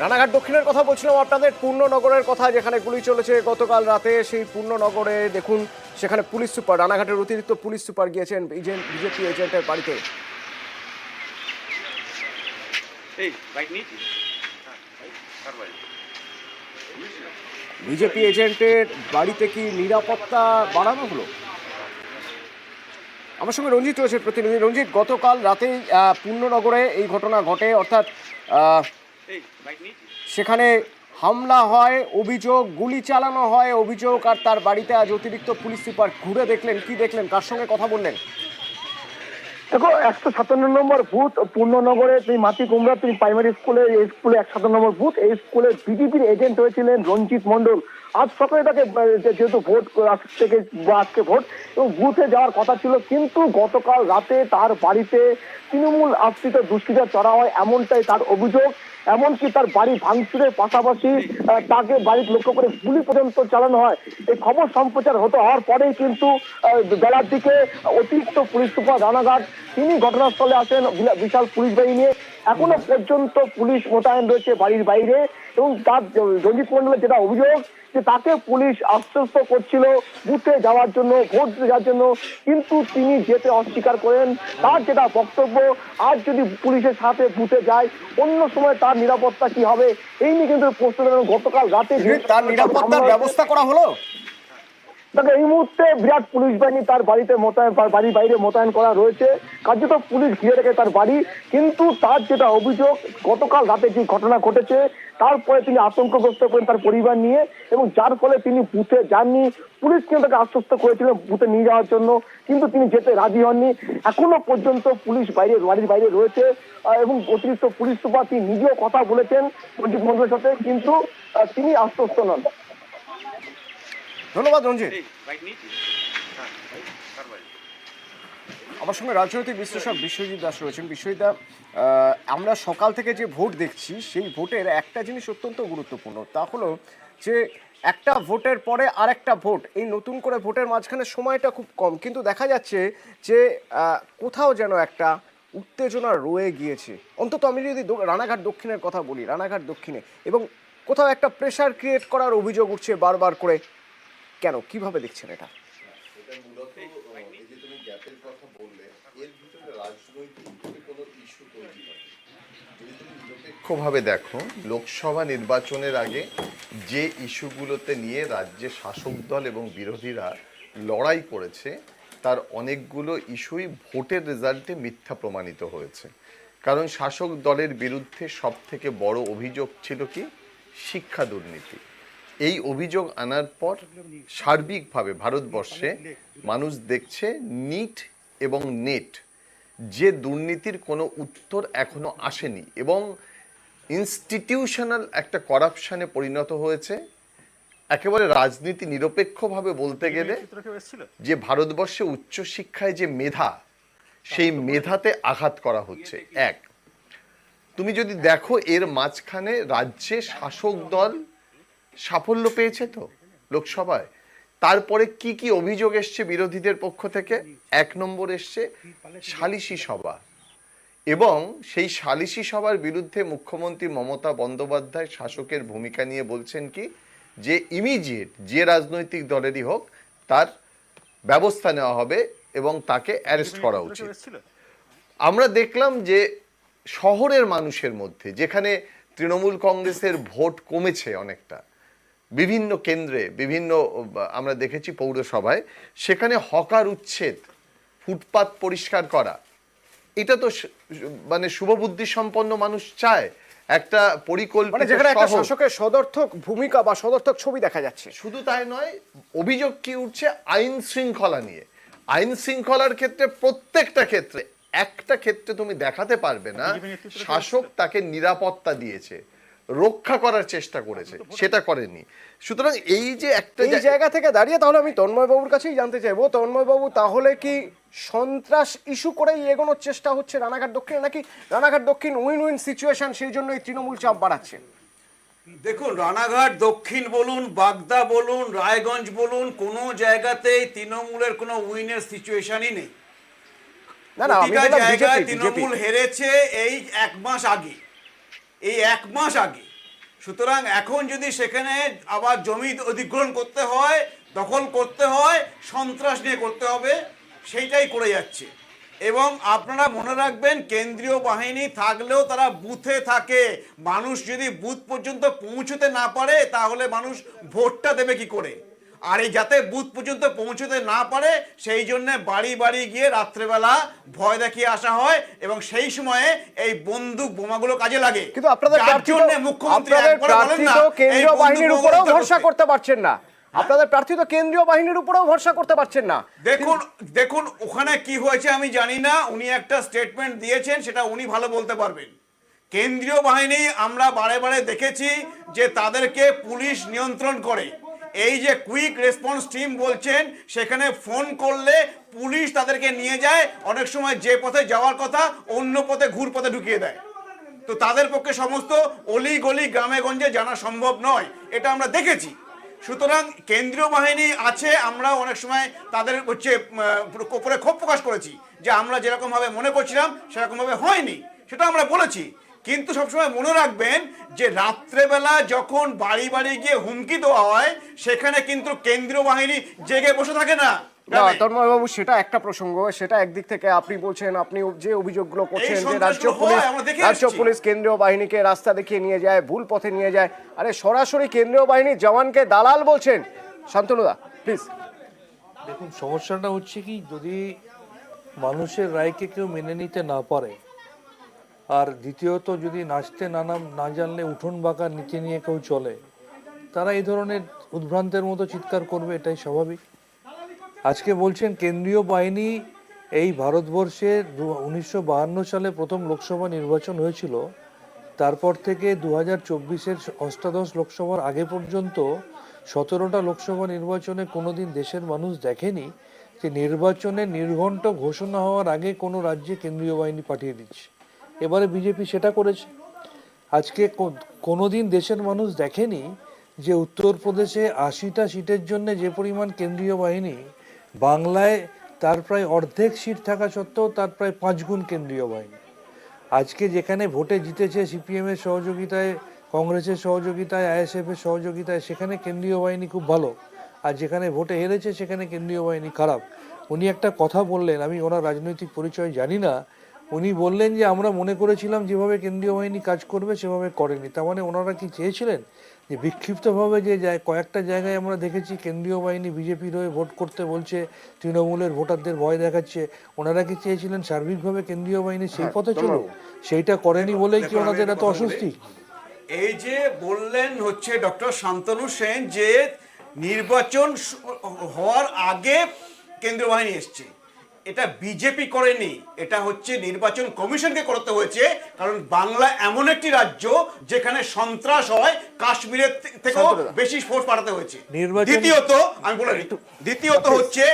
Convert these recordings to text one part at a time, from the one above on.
রানাঘাট দক্ষিণের কথা বলছিলাম আপনাদের পূর্ণনগরের কথা যেখানে গুলি চলেছে গতকাল রাতে সেই পূর্ণনগরে দেখুন সেখানে পুলিশ সুপার রানাঘাটের অতিরিক্ত পুলিশ সুপার গিয়েছেন বিজেপি এজেন্টের বাড়িতে। বিজেপি এজেন্টের বাড়িতে কি নিরাপত্তা বাড়ানো হলো? আমার সঙ্গে রঞ্জিত রয়েছে প্রতিনিধি। রঞ্জিত গতকাল রাতেই পূর্ণনগরে এই ঘটনা ঘটে অর্থাৎ সেখানে হামলা হয় অভিযোগ গুলি চালানো হয় অভিযোগ আর তার বাড়িতে আজ অতিরিক্ত পুলিশ সুপার ঘুরে দেখলেন। কি দেখলেন? কার সঙ্গে কথা বললেন? দেখো একশো সাতান্ন নম্বর বুথ পূর্ণনগরে তুমি মাটি কুমড়া তুমি প্রাইমারি স্কুলে এই স্কুলে একশো সাতান্ন নম্বর বুথ এই স্কুলের বিজেপির এজেন্ট হয়েছিলেন রঞ্জিত মন্ডল আজ সকালে তাকে যেহেতু ভোট থেকে আজকে ভোট এবং বুথে যাওয়ার কথা ছিল কিন্তু গতকাল রাতে তার বাড়িতে তৃণমূল আশ্রিত দুষ্কৃতা চড়া হয় এমনটাই তার অভিযোগ। এমনকি তার বাড়ি ভাঙচুরের পাশাপাশি তাকে বাড়ির লক্ষ্য করে গুলি পর্যন্ত চালানো হয়। এই খবর সম্প্রচার হতে হওয়ার পরেই কিন্তু বেলার দিকে অতিরিক্ত পুলিশ সুপার রানাঘাট, তিনি ঘটনাস্থলে আসেন বিশাল পুলিশ বাহিনী নিয়ে। এখনও পর্যন্ত পুলিশ মোতায়েন রয়েছে বাড়ির বাইরে এবং তার রঞ্জিত মন্ডলের যেটা অভিযোগ যে তাকে পুলিশ আশ্বস্ত করছিল বুথে যাওয়ার জন্য ভোট দিতে যাওয়ার জন্য কিন্তু তিনি যেতে অস্বীকার করেন। তার যেটা বক্তব্য আজ যদি পুলিশের সাথে বুথে যায় অন্য সময় তার নিরাপত্তা কি হবে? এই নিয়ে কিন্তু প্রশ্ন গতকাল রাতে তার নিরাপত্তার ব্যবস্থা করা হলো? দেখো, এই মুহূর্তে বিরাট পুলিশ বাহিনী তার বাড়িতে মোতায়েন তার বাড়ির বাইরে মোতায়েন করা রয়েছে। কার্যত পুলিশ ঘিরে রেখে তার বাড়ি। কিন্তু তার যেটা অভিযোগ, গতকাল রাতে যে ঘটনা ঘটেছে তারপরে তিনি আতঙ্কগ্রস্ত করেন তার পরিবার নিয়ে এবং যার ফলে তিনি বুথে যাননি। পুলিশ কিন্তু তাকে আশ্বস্ত করেছিল বুথে নিয়ে যাওয়ার জন্য, কিন্তু তিনি যেতে রাজি হননি। এখনও পর্যন্ত পুলিশ বাইরে, বাড়ির বাইরে রয়েছে এবং অতিরিক্ত পুলিশ সুপার তিনি নিজেও কথা বলেছেন রঞ্জিত মন্ডলের সাথে, কিন্তু তিনি আশ্বস্ত নন। ধন্যবাদ রঞ্জিত। হ্যাঁ আমার সঙ্গে রাজনৈতিক বিশ্লেষক বিশ্বজিৎ দাস রয়েছেন। বিশ্বজিৎ দা আমরা সকাল থেকে যে ভোট দেখছি সেই ভোটের একটা জিনিস অত্যন্ত গুরুত্বপূর্ণ। তা হলো যে একটা ভোটের পরে আরেকটা ভোট এই নতুন করে ভোটের মাঝখানে সময়টা খুব কম। কিন্তু দেখা যাচ্ছে যে কোথাও যেন একটা উত্তেজনা রয়ে গিয়েছে। অন্তত আমি যদি রানাঘাট দক্ষিণের কথা বলি রানাঘাট দক্ষিণে। এবং কোথাও একটা প্রেশার ক্রিয়েট করার অভিযোগ উঠছে বারবার করে। কেন? কীভাবে দেখছেন এটা? নিরপেক্ষভাবে দেখো, লোকসভা নির্বাচনের আগে যে ইস্যুগুলোতে নিয়ে রাজ্যে শাসক দল এবং বিরোধীরা লড়াই করেছে, তার অনেকগুলো ইস্যুই ভোটের রেজাল্টে মিথ্যা প্রমাণিত হয়েছে। কারণ শাসক দলের বিরুদ্ধে সব থেকে বড় অভিযোগ ছিল কি? শিক্ষা দুর্নীতি। এই অভিযোগ আনার পর সার্বিকভাবে ভারতবর্ষে মানুষ দেখছে নিট এবং নেট। যে দুর্নীতির কোনো উত্তর এখনও আসেনি এবং ইনস্টিটিউশনাল একটা করাপশানে পরিণত হয়েছে। একেবারে রাজনীতি নিরপেক্ষভাবে বলতে গেলে যে ভারতবর্ষে উচ্চশিক্ষায় যে মেধা, সেই মেধাতে আঘাত করা হচ্ছে। এক, তুমি যদি দেখো এর মাঝখানে রাজ্যে শাসক দল সাফল্য পেয়েছে তো লোকসভায়? তারপরে কি কি অভিযোগ এসছে বিরোধীদের পক্ষ থেকে? এক নম্বর এসছে সালিশি সভা। এবং সেই সালিশি সভার বিরুদ্ধে মুখ্যমন্ত্রী মমতা বন্দ্যোপাধ্যায় শাসকের ভূমিকা নিয়ে বলছেন কি যে ইমিডিয়েট যে রাজনৈতিক দলেরই হোক তার ব্যবস্থা নেওয়া হবে এবং তাকে অ্যারেস্ট করা উচিত। আমরা দেখলাম যে শহরের মানুষের মধ্যে যেখানে তৃণমূল কংগ্রেসের ভোট কমেছে অনেকটা বিভিন্ন কেন্দ্রে বিভিন্ন আমরা দেখেছি পৌরসভায় সেখানে হকার উচ্ছেদ ফুটপাত পরিষ্কার করা। এটা তো মানে শুভবুদ্ধি সম্পন্ন মানুষ চায়। একটা মানে যেখানে একটা শাসকের সদর্থক ভূমিকা বা সদর্থক ছবি দেখা যাচ্ছে। শুধু তাই নয় অভিযোগ কি উঠছে? আইন শৃঙ্খলা নিয়ে। আইন শৃঙ্খলার ক্ষেত্রে প্রত্যেকটা ক্ষেত্রে একটা ক্ষেত্রে তুমি দেখাতে পারবে না শাসক তাকে নিরাপত্তা দিয়েছে। রক্ষা করার চেষ্টা করেছে সেটা করেনি সুতরাং এই যে একটা এই জায়গা- থেকে দাঁড়িয়ে তাহলে আমি তন্ময় বাবুর কাছেই জানতে চাইব। তন্ময় বাবু তাহলে কি সন্ত্রাস ইস্যু করেই এগোনোর চেষ্টা হচ্ছে রানাঘাট দক্ষিণে নাকি রানাঘাট দক্ষিণ উইন উইন সিচুয়েশন সেই জন্য এই তৃণমূল চাপ বাড়াচ্ছে? দেখুন রানাঘাট দক্ষিণ বলুন বাগদা বলুন রায়গঞ্জ বলুন কোনো জায়গাতেই তৃণমূলের কোনো উইনের সিচুয়েশনই নেই। না না প্রতিটা জায়গায় তৃণমূল হেরেছে এই এক মাস আগে। এই এক মাস আগে। সুতরাং এখন যদি সেখানে আবার জমি অধিগ্রহণ করতে হয়, দখল করতে হয়, সন্ত্রাস নিয়ে করতে হবে, সেইটাই করে যাচ্ছে। এবং আপনারা মনে রাখবেন, কেন্দ্রীয় বাহিনী থাকলেও তারা বুথে থাকে। মানুষ যদি বুথ পর্যন্ত পৌঁছতে না পারে, তাহলে মানুষ ভোটটা দেবে কি করে? আর এই যাতে বুথ পর্যন্ত পৌঁছতে না পারে সেই জন্য বাড়ি বাড়ি গিয়ে রাত্রেবেলা ভয় দেখিয়ে আসা হয় এবং সেই সময়ে এই বন্দুক বোমাগুলো কাজে লাগে। কিন্তু আপনাদের জন্যে মুখ্যমন্ত্রী না, তো এই কেন্দ্রীয় বাহিনীর উপরেও ভরসা করতে। করতে পারছেন না। আপনাদের প্রার্থী তো কেন্দ্রীয় বাহিনীর উপরেও ভরসা করতে পারছেন না। দেখুন দেখুন ওখানে কি হয়েছে আমি জানি না উনি একটা স্টেটমেন্ট দিয়েছেন সেটা উনি ভালো বলতে পারবেন। কেন্দ্রীয় বাহিনী আমরা বারে বারে দেখেছি যে তাদেরকে পুলিশ নিয়ন্ত্রণ করে। এই যে কুইক রেসপন্স টিম বলছেন, সেখানে ফোন করলে পুলিশ তাদেরকে নিয়ে যায়, অনেক সময় যে পথে যাওয়ার কথা অন্য পথে ঘুর পথে ঢুকিয়ে দেয়। তো তাদের পক্ষে সমস্ত অলি গলি গ্রামে গঞ্জে জানা সম্ভব নয়, এটা আমরা দেখেছি। সুতরাং কেন্দ্রীয় বাহিনী আছে আমরা অনেক সময় তাদের হচ্ছে উপরে ক্ষোভ প্রকাশ করেছি যে আমরা যেরকমভাবে মনে করছিলাম, সেরকমভাবে হয়নি, সেটা আমরা বলেছি। কিন্তু সবসময় মনে রাখবেন যে রাত্রেবেলা যখন বাড়ি বাড়ি গিয়ে হুমকি দেওয়া হয় সেখানে কিন্তু কেন্দ্রীয় বাহিনী জেগে বসে থাকে না। না। তন্ময়বাবু সেটা একটা প্রসঙ্গ সেটা একদিক থেকে আপনি বলছেন আপনি যে অভিযোগগুলো করছেন যে রাজ্য পুলিশ রাজ্য পুলিশ কেন্দ্রীয় বাহিনীকে রাস্তা দেখিয়ে নিয়ে যায় ভুল পথে নিয়ে যায়। আরে সরাসরি কেন্দ্রীয় বাহিনীর জওয়ানকে দালাল বলছেন। শান্তনুদা প্লিজ দেখুন সমস্যাটা হচ্ছে কি যদি মানুষের রায়কে কেউ মেনে নিতে না পারে আর দ্বিতীয়ত যদি নাচতে না না জানলে উঠোন বাঁকা নিচে নিয়ে কেউ চলে, তারা এই ধরনের উদ্ভ্রান্তের মতো চিৎকার করবে, এটাই স্বাভাবিক। আজকে বলছেন কেন্দ্রীয় বাহিনী এই ভারতবর্ষে উনিশশো সালে প্রথম লোকসভা নির্বাচন হয়েছিল। তারপর থেকে দু হাজার চব্বিশের অষ্টাদশ লোকসভার আগে পর্যন্ত সতেরোটা লোকসভা নির্বাচনে কোনোদিন দেশের মানুষ দেখেনি। যে নির্বাচনে নির্ঘণ্ট ঘোষণা হওয়ার আগে কোনো রাজ্যে কেন্দ্রীয় বাহিনী পাঠিয়ে দিচ্ছে। এবারে বিজেপি সেটা করেছে। আজকে কো- কোনোদিন দেশের মানুষ দেখেনি যে উত্তরপ্রদেশে আশিটা সিটের জন্য যে পরিমাণ কেন্দ্রীয় বাহিনী, বাংলায় তার প্রায় অর্ধেক সিট থাকা সত্ত্বেও তার প্রায় পাঁচ গুণ কেন্দ্রীয় বাহিনী। আজকে যেখানে ভোটে জিতেছে সিপিএমের সহযোগিতায় কংগ্রেসের সহযোগিতায়, আইএসএফ এর সহযোগিতায়, সেখানে কেন্দ্রীয় বাহিনী খুব ভালো। আর যেখানে ভোটে হেরেছে সেখানে কেন্দ্রীয় বাহিনী খারাপ। উনি একটা কথা বললেন, আমি ওনার রাজনৈতিক পরিচয় জানি না উনি বললেন যে আমরা মনে করেছিলাম যেভাবে কেন্দ্রীয় বাহিনী কাজ করবে সেভাবে করেনি। তার মানে ওনারা কি চেয়েছিলেন যে বিক্ষিপ্তভাবে যে যায় কয়েকটা জায়গায় আমরা দেখেছি কেন্দ্রীয় বাহিনী বিজেপির হয়ে ভোট করতে বলছে তৃণমূলের ভোটারদের ভয় দেখাচ্ছে। ওনারা কি চেয়েছিলেন সার্বিকভাবে কেন্দ্রীয় বাহিনী সেই পথে চলুক? সেইটা করেনি বলেই কি ওনাদের এত অস্বস্তি? এই যে বললেন হচ্ছে ডক্টর শান্তনু সেন যে নির্বাচন হওয়ার আগে কেন্দ্রীয় বাহিনী এসছে। এটা বিজেপি করেনি এটা হচ্ছে নির্বাচন কমিশনকে করতে হয়েছে কারণ বাংলা এমন একটি রাজ্য যেখানে সন্ত্রাস হয় কাশ্মীরের থেকেও বেশি ফোর্স পাঠাতে হয়েছে। দ্বিতীয়ত আমি বলে দ্বিতীয়ত হচ্ছে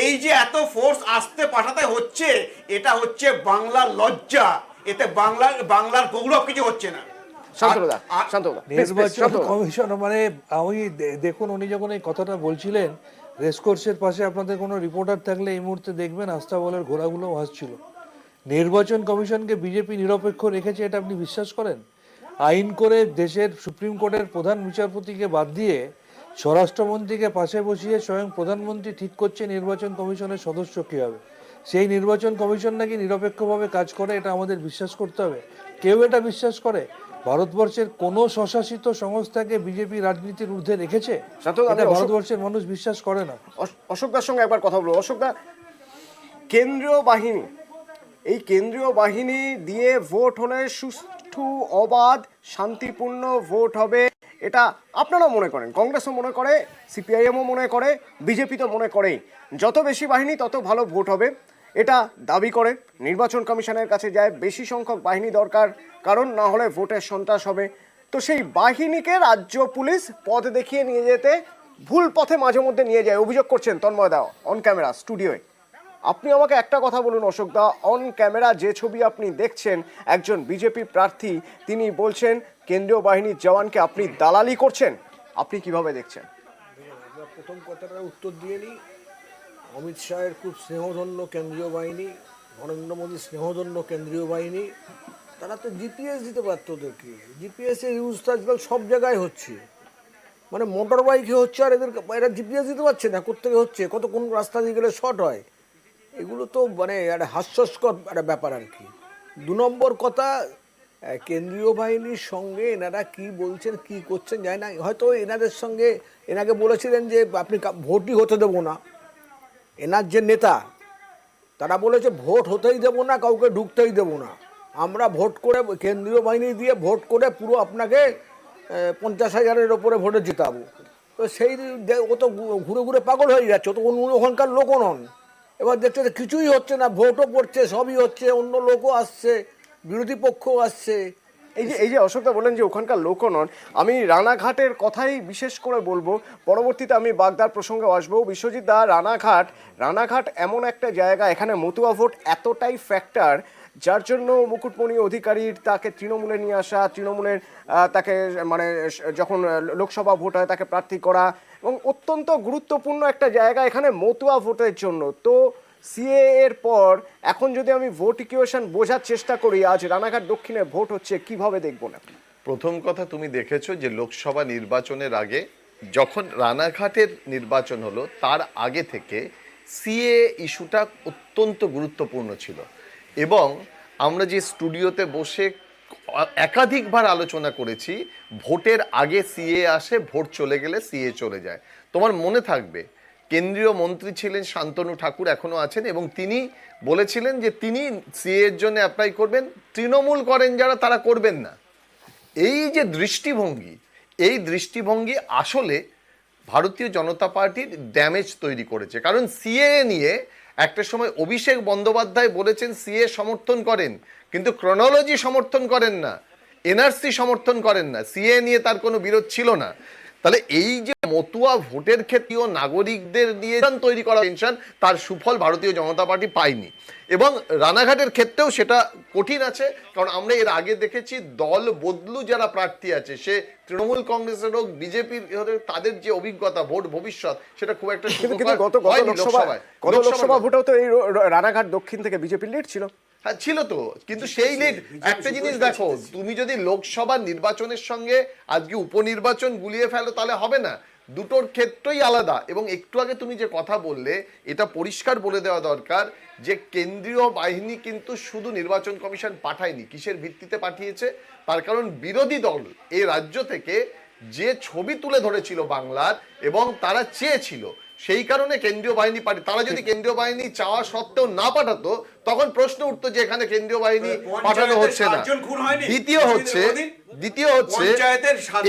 এই যে এত ফোর্স আসতে পাঠাতে হচ্ছে এটা হচ্ছে বাংলার লজ্জা এতে বাংলার বাংলার গৌরব কিছু হচ্ছে না। নির্বাচন কমিশন মানে আমি দেখুন উনি যখন এই কথাটা বলছিলেন রেসকোর্সের পাশে আপনাদের কোনো রিপোর্টার থাকলে এই মুহূর্তে দেখবেন আস্তাবলের ঘোড়াগুলো হাসছিল নির্বাচন কমিশনকে বিজেপি নিরপেক্ষ রেখেছে, এটা আপনি বিশ্বাস করেন? আইন করে দেশের সুপ্রিম কোর্টের প্রধান বিচারপতিকে বাদ দিয়ে স্বরাষ্ট্রমন্ত্রীকে পাশে বসিয়ে স্বয়ং প্রধানমন্ত্রী ঠিক করছে নির্বাচন কমিশনের সদস্য কী হবে? সেই নির্বাচন কমিশন নাকি নিরপেক্ষভাবে কাজ করে, এটা আমাদের বিশ্বাস করতে হবে। কেউ এটা বিশ্বাস করে? ভারতবর্ষের কোন স্বশাসিত সংস্থাকে বিজেপি রাজনীতির ঊর্ধ্বে রেখেছে? এটা ভারতবর্ষের মানুষ বিশ্বাস করে না। অশ- অশোকদার সঙ্গে একবার কথা বলব। অশোকদা কেন্দ্রীয় বাহিনী। এই কেন্দ্রীয় বাহিনী দিয়ে ভোট হলে সুষ্ঠু অবাধ শান্তিপূর্ণ ভোট হবে। এটা আপনারা মনে করেন। কংগ্রেসও মনে করে সিপিআইএমও মনে করে বিজেপি তো মনে করেই। যত বেশি বাহিনী তত ভালো ভোট হবে। এটা দাবি করে নির্বাচন কমিশনের কাছে যায় বেশি সংখ্যক বাহিনী দরকার, কারণ না হলে ভোটের সন্ত্রাস হবে। তো সেই বাহিনীকে রাজ্য পুলিশ পথ দেখিয়ে নিয়ে যেতে ভুল পথে মাঝে মধ্যে নিয়ে যায়। অভিযোগ করছেন তন্ময় দা অন ক্যামেরা স্টুডিওয়ে আপনি আমাকে একটা কথা বলুন অশোক দা অন ক্যামেরা যে ছবি আপনি দেখছেন, একজন বিজেপি প্রার্থী, তিনি বলছেন, কেন্দ্রীয় বাহিনীর জওয়ানকে আপনি দালালি করছেন? আপনি কীভাবে দেখছেন? প্রথম কথাটা উত্তর দিয়ে নিই। অমিত শাহের খুব স্নেহধন্য কেন্দ্রীয় বাহিনী, নরেন্দ্র মোদীর স্নেহধন্য কেন্দ্রীয় বাহিনী, তারা তো জিপিএস দিতে পারতো ওদেরকে। জিপিএস এর ইউজ তো আজকাল সব জায়গায় হচ্ছে। মানে মোটর বাইকে হচ্ছে আর এদের এরা জিপিএস দিতে পারছে না কোথেকে হচ্ছে? কত, কোন রাস্তা দিয়ে গেলে শর্ট হয়? এগুলো তো মানে একটা হাস্যস্কর একটা ব্যাপার আর কি। দু নম্বর কথা কেন্দ্রীয় বাহিনীর সঙ্গে এনারা কি বলছেন, কি করছেন জানি না। হয়তো এনাদের সঙ্গে, এনাকে বলেছিলেন যে, আপনি ভোটই হতে দেবো না। এনার যে নেতা, তারা বলেছে ভোট হতেই দেবো না, কাউকে ঢুকতেই দেবো না। আমরা ভোট করে, কেন্দ্রীয় বাহিনী দিয়ে ভোট করে পুরো আপনাকে পঞ্চাশ হাজারের ওপরে ভোটে জিতাবো। তো সেই ও তো ঘুরে ঘুরে পাগল হয়ে যাচ্ছে, ও তো ওখানকার লোকও নন। এবার দেখছে যে কিছুই হচ্ছে না, ভোটও পড়ছে, সবই হচ্ছে, অন্য লোকও আসছে, বিরোধী পক্ষও আসছে। এই যে এই যে অশোকদা বললেন যে ওখানকার লোকও নন আমি রানাঘাটের কথাই বিশেষ করে বলব। পরবর্তীতে আমি বাগদার প্রসঙ্গে আসব। বিশ্বজিৎ দা, রানাঘাট রানাঘাট এমন একটা জায়গা, এখানে মতুয়া ভোট এতটাই ফ্যাক্টর যার জন্য মুকুটমণি অধিকারীর তাকে তৃণমূলে নিয়ে আসা, তৃণমূলের তাকে মানে যখন লোকসভা ভোট হয়, তাকে প্রার্থী করা, এবং অত্যন্ত গুরুত্বপূর্ণ একটা জায়গা এখানে মতুয়া ভোটের জন্য। তো সিএ এর পর এখন যদি আমি ভোট ইকুয়েশন বোঝার চেষ্টা করি, আজ রানাঘাট দক্ষিণে ভোট হচ্ছে, কীভাবে দেখব না? প্রথম কথা তুমি দেখেছ যে লোকসভা নির্বাচনের আগে যখন রানাঘাটের নির্বাচন হলো, তার আগে থেকে সিএ ইস্যুটা অত্যন্ত গুরুত্বপূর্ণ ছিল। এবং আমরা যে স্টুডিওতে বসে একাধিকবার আলোচনা করেছি, ভোটের আগে সিএ আসে, ভোট চলে গেলে সিএ চলে যায়। তোমার মনে থাকবে কেন্দ্রীয় মন্ত্রী ছিলেন শান্তনু ঠাকুর এখনও আছেন এবং তিনি বলেছিলেন যে তিনি সিএ এর জন্য অ্যাপ্লাই করবেন, তৃণমূল করেন যারা, তারা করবেন না। এই যে দৃষ্টিভঙ্গি, এই দৃষ্টিভঙ্গি আসলে ভারতীয় জনতা পার্টির ড্যামেজ তৈরি করেছে। কারণ সিএ নিয়ে একটা সময় অভিষেক বন্দ্যোপাধ্যায় বলেছেন সিএ সমর্থন করেন, কিন্তু ক্রনোলজি সমর্থন করেন না এনআরসি সমর্থন করেন না। সিএ নিয়ে তার কোনো বিরোধ ছিল না। তাহলে এই যে মতুয়া ভোটের ক্ষেত্রেও নাগরিকদের নিয়ে তৈরি করা টেনশন তার সুফল ভারতীয় জনতা পার্টি পায়নি। এবং রানাঘাটের ক্ষেত্রেও সেটা কঠিন আছে কারণ আমরা এর আগে দেখেছি দল বদলু যারা প্রার্থী আছে সে তৃণমূল কংগ্রেসের হোক বিজেপির তাদের যে অভিজ্ঞতা ভোট ভবিষ্যৎ সেটা খুব একটা গত লোকসভায়। লোকসভা ভোটেও তো এই রানাঘাট দক্ষিণ থেকে বিজেপির লিড ছিল। হ্যাঁ ছিল তো। কিন্তু সেই লিড একটা জিনিস দেখো তুমি যদি লোকসভা নির্বাচনের সঙ্গে আজকে উপনির্বাচন গুলিয়ে ফেলো তাহলে হবে না। দুটোর ক্ষেত্রই আলাদা। এবং একটু আগে তুমি যে কথা বললে এটা পরিষ্কার বলে দেওয়া দরকার যে কেন্দ্রীয় বাহিনী কিন্তু শুধু নির্বাচন কমিশন পাঠায়নি কিসের ভিত্তিতে পাঠিয়েছে? তার কারণ বিরোধী দল এই রাজ্য থেকে যে ছবি তুলে ধরেছিল বাংলার এবং তারা চেয়েছিল সেই কারণে কেন্দ্রীয় বাহিনী পাঠিয়ে তারা যদি কেন্দ্রীয় বাহিনী চাওয়া সত্ত্বেও না পাঠাতো তখন প্রশ্ন উঠতো যে এখানে কেন্দ্রীয় বাহিনী পাঠানো হচ্ছে না? দ্বিতীয় হচ্ছে দ্বিতীয় হচ্ছে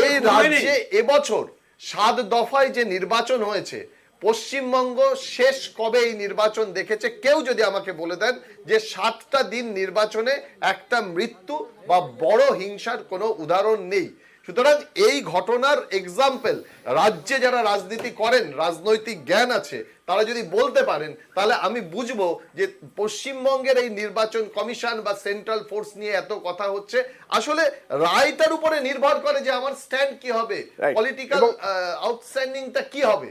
এই রাজ্যে এবছর সাত দফায় যে নির্বাচন হয়েছে পশ্চিমবঙ্গ শেষ কবে এই নির্বাচন দেখেছে কেউ যদি আমাকে বলে দেন যে সাতটা দিন নির্বাচনে একটা মৃত্যু বা বড় হিংসার কোনো উদাহরণ নেই। সুতরাং এই ঘটনার এক্সাম্পল রাজ্যে যারা রাজনীতি করেন রাজনৈতিক জ্ঞান আছে তারা যদি বলতে পারেন তাহলে আমি বুঝব যে পশ্চিমবঙ্গের এই নির্বাচন কমিশন বা সেন্ট্রাল ফোর্স নিয়ে এত কথা হচ্ছে আসলে রায়টার উপরে নির্ভর করে যে আমার স্ট্যান্ড কি হবে. পলিটিক্যাল আউটস্ট্যান্ডিংটা কি হবে